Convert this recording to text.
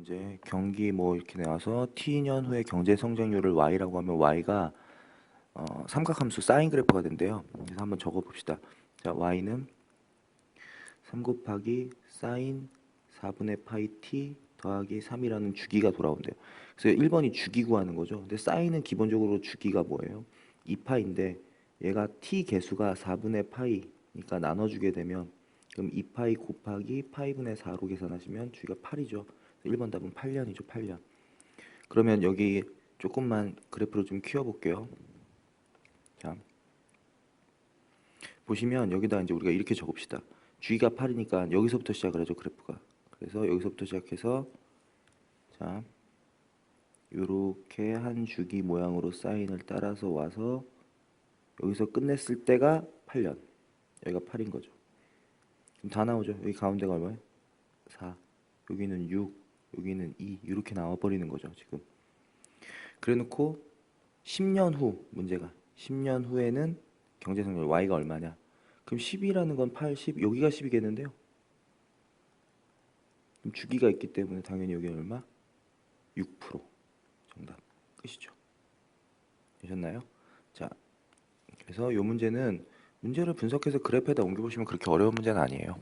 이제 경기 뭐 이렇게 나와서 t년 후의 경제 성장률을 y라고 하면 y가 어, 삼각함수 사인 그래프가 된대요. 그래서 한번 적어 봅시다. 자, y는 3 곱하기 사인 4분의 파이 t 더하기 3이라는 주기가 돌아온대요. 그래서 1번이 주기 구하는 거죠. 근데 사인은 기본적으로 주기가 뭐예요? 2파인데 얘가 t 개수가 4분의 파이니까 나눠주게 되면 그럼 2파이 곱하기 파이분의 4로 계산하시면 주기가 8이죠. 1번 답은 8년이죠. 8년. 그러면 여기 조금만 그래프를 좀 키워볼게요. 자, 보시면 여기다 이제 우리가 이렇게 적읍시다. 주기가 8이니까 여기서부터 시작을 하죠. 그래프가. 그래서 여기서부터 시작해서 자, 요렇게 한 주기 모양으로 사인을 따라서 와서 여기서 끝냈을 때가 8년. 여기가 8인 거죠. 다 나오죠. 여기 가운데가 얼마예요? 4. 여기는 6. 여기는 2. 이렇게 나와 버리는 거죠, 지금. 그래 놓고 10년 후 문제가 10년 후에는 경제 성장 y가 얼마냐? 그럼 10이라는 건 8, 10. 여기가 10이겠는데요. 그럼 주기가 있기 때문에 당연히 여기 얼마? 6% 정답 끝이죠. 되셨나요? 자, 그래서 이 문제는 문제를 분석해서 그래프에다 옮겨보시면 그렇게 어려운 문제는 아니에요.